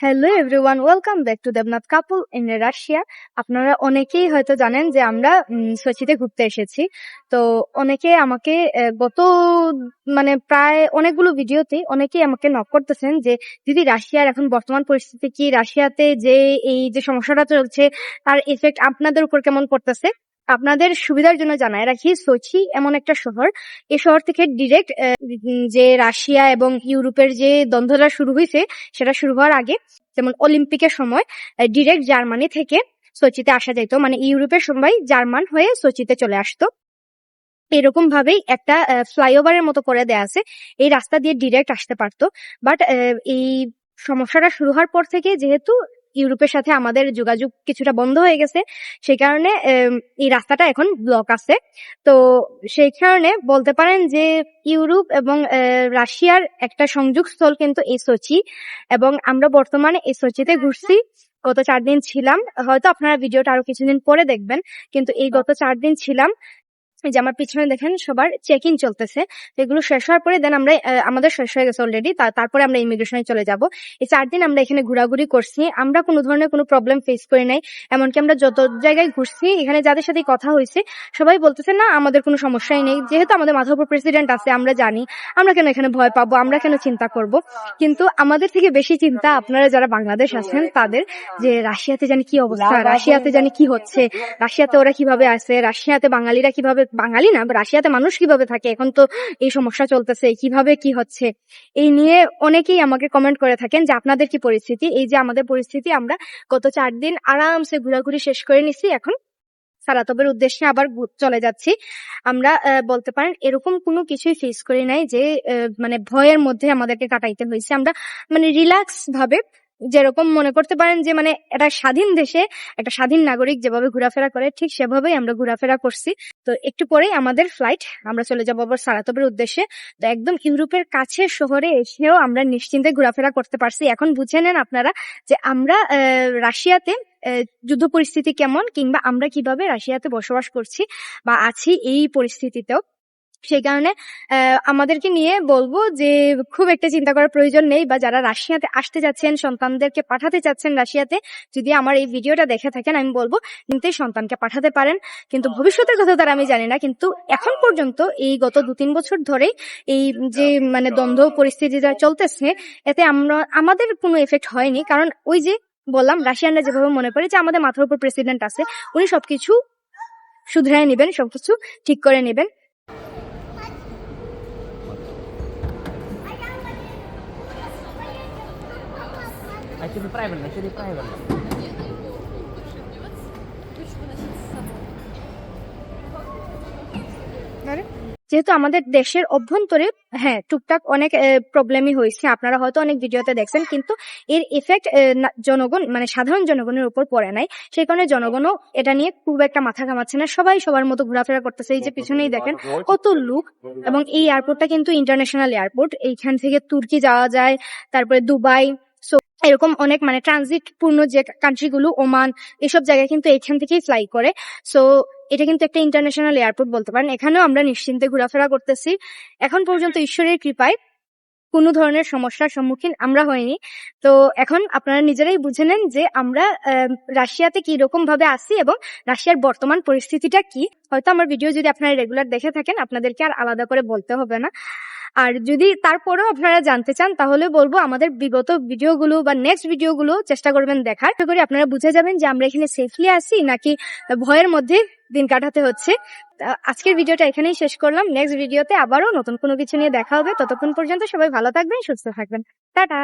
Hello everyone welcome back to Debnath couple in Russia আপনারা অনেকেই হয়তো জানেন যে আমরা সোচিতে ঘুরতে এসেছি। তো অনেকে আমাকে গত মানে প্রায় অনেকগুলো ভিডিওতে অনেকেই আমাকে নক করতেছেন যে, দিদি, রাশিয়ার এখন বর্তমান পরিস্থিতি কি? রাশিয়াতে যে এই যে সমস্যাটা চলছে, তার এফেক্ট আপনাদের উপর কেমন পড়তেছে? আপনাদের সুবিধার জন্য জানায় রাখি, সোচি এমন একটা শহর। এ শহর থেকে ডিরেক্ট যে রাশিয়া এবং ইউরোপের যে দ্বন্দ্বটা শুরু হয়েছে, সেটা শুরু হওয়ার আগে, যেমন অলিম্পিকের সময় ডিরেক্ট জার্মানি থেকে সোচিতে আসা যেত মানে ইউরোপের সবাই জার্মান হয়ে সোচিতে চলে আসতো। এরকম ভাবেই একটা ফ্লাইওভারের মতো করে দেয়া আছে। এই রাস্তা দিয়ে ডিরেক্ট আসতে পারতো। বাট এই সমস্যাটা শুরু হওয়ার পর থেকে যেহেতু ইউরোপের সাথে আমাদের যোগাযোগ কিছুটা বন্ধ হয়ে গেছে। সেই কারণে এই রাস্তাটা এখন ব্লক আছে। তো সেই কারণে বলতে পারেন যে ইউরোপ এবং রাশিয়ার একটা সংযোগ স্থল কিন্তু এই সোচি এবং আমরা বর্তমানে এই সোচিতে ঘুরছি। গত চার দিন ছিলাম। হয়তো আপনারা ভিডিওটা আরও কিছুদিন পরে দেখবেন, কিন্তু এই গত চার দিন ছিলাম। এই যে আমার পিছনে দেখেন সবার চেক ইন চলতেছে এগুলো শেষ হওয়ার পরে দেন আমরা আমাদের শেষ হয়ে গেছে অলরেডি তারপরে আমরা ইমিগ্রেশনে চলে যাব। এই চার দিন আমরা এখানে ঘোরাঘুরি করছি আমরা কোনো ধরনের কোনো প্রবলেম ফেস করি নাই এমনকি আমরা যত জায়গায় ঘুরছি এখানে যাদের সাথে কথা হয়েছে সবাই বলতেছে না আমাদের কোনো সমস্যাই নেই যেহেতু আমাদের মাথার উপর প্রেসিডেন্ট আছে আমরা জানি আমরা কেন এখানে ভয় পাবো আমরা কেন চিন্তা করব? কিন্তু আমাদের থেকে বেশি চিন্তা আপনারা যারা বাংলাদেশ আছেন তাদের যে রাশিয়াতে জানি কি অবস্থা রাশিয়াতে জানি কি হচ্ছে রাশিয়াতে ওরা কীভাবে আছে রাশিয়াতে বাঙালিরা কীভাবে বাঙালি না রাশিয়াতে মানুষ কীভাবে থাকে? এখন তো এই সমস্যা চলতেছে, কীভাবে কি হচ্ছে? এই নিয়ে অনেকেই আমাকে কমেন্ট করে থাকেন যে আপনাদের কি পরিস্থিতি? এই যে আমাদের পরিস্থিতি, আমরা গত চার দিন আরামসে ঘোরাঘুরি শেষ করে নিছি, এখন সারাতবের উদ্দেশ্যে আবার চলে যাচ্ছি। আমরা বলতে পারেন এরকম কোনো কিছুই ফেস করি নাই যে মানে ভয়ের মধ্যে আমাদেরকে কাটাইতে হয়েছে। আমরা মানে রিল্যাক্স ভাবে যেরকম মনে করতে পারেন যে মানে একটা স্বাধীন দেশে একটা স্বাধীন নাগরিক যেভাবে ঘোরাফেরা করে, ঠিক সেভাবেই আমরা ঘোরাফেরা করছি। তো একটু পরেই আমাদের ফ্লাইট আমরা চলে যাব আবার সারাতবের উদ্দেশ্যে। তো একদম ইউরোপের কাছে শহরে এসেও আমরা নিশ্চিন্তে ঘোরাফেরা করতে পারছি। এখন বুঝে নেন আপনারা যে আমরা রাশিয়াতে যুদ্ধ পরিস্থিতি কেমন, কিংবা আমরা কীভাবে রাশিয়াতে বসবাস করছি বা আছি এই পরিস্থিতিতেও। সেই কারণে আমাদেরকে নিয়ে বলব যে খুব একটা চিন্তা করার প্রয়োজন নেই বা যারা রাশিয়াতে আসতে যাচ্ছেন, সন্তানদেরকে পাঠাতে চাচ্ছেন রাশিয়াতে, যদি আমার এই ভিডিওটা দেখে থাকেন, আমি বলব কিন্তু সন্তানকে পাঠাতে পারেন। কিন্তু ভবিষ্যতের কথা তারা আমি জানি না, কিন্তু এখন পর্যন্ত এই গত দু তিন বছর ধরেই এই যে মানে দ্বন্দ্ব পরিস্থিতিটা চলতেছে, এতে আমরা, আমাদের কোনো এফেক্ট হয়নি। কারণ ওই যে বললাম, রাশিয়ানরা যেভাবে মনে করে যে আমাদের মাথার উপর প্রেসিডেন্ট আছে, উনি সবকিছু শুধরায় নেবেন, সবকিছু ঠিক করে নেবেন। А это неправильно, это неправильно. যেহেতু আমাদের দেশের অভ্যন্তরে হ্যাঁ টুকটাক অনেক প্রবলেমই হয়েছে আপনারা হয়তো অনেক ভিডিওতে দেখছেন কিন্তু এর এফেক্ট জনগণ মানে সাধারণ জনগণের উপর পড়ে নাই সেই কারণে জনগণও এটা নিয়ে খুব একটা মাথা ঘামাচ্ছে না সবাই সবার মতো ঘোরাফেরা করতেছে এই যে পিছনেই দেখেন কত লোক এবং এই এয়ারপোর্টটা কিন্তু ইন্টারন্যাশনাল এয়ারপোর্ট এইখান থেকে তুর্কি যাওয়া যায় তারপরে দুবাই সো এরকম অনেক মানে ট্রানজিট পূর্ণ যে কান্ট্রি গুলো ওমান এসব জায়গায় কিন্তু এখান থেকেই ফ্লাই করে। সো এটা কিন্তু একটা ইন্টারন্যাশনাল এয়ারপোর্ট বলতে পারেন। এখানেও আমরা নিশ্চিন্তে ঘোরাফেরা করতেছি। এখন পর্যন্ত ঈশ্বরের কৃপায় কোনো ধরনের সমস্যার সম্মুখীন আমরা হইনি। তো, এখন আপনারা নিজেরাই বুঝে নেন যে আমরা রাশিয়াতে কি রকম ভাবে আছি এবং রাশিয়ার বর্তমান পরিস্থিতিটা কি। হয়তো আমার ভিডিও যদি আপনারা রেগুলার দেখে থাকেন, আপনাদেরকে আর আলাদা করে বলতে হবে না। আর যদি তারপরেও আপনারা জানতে চান, তাহলে বলব আমাদের বিগত ভিডিওগুলো বা নেক্সট ভিডিওগুলো চেষ্টা করবেন দেখার। আশা করি আপনারা বুঝে যাবেন যে আমরা এখানে সেফলি আছি নাকি ভয়ের মধ্যে দিন কাটাতে হচ্ছে। আজকের ভিডিওটা এখানেই শেষ করলাম। নেক্সট ভিডিওতে আবারও নতুন কোনো কিছু নিয়ে দেখা হবে। ততক্ষণ পর্যন্ত সবাই ভালো থাকবেন, সুস্থ থাকবেন। টাটা!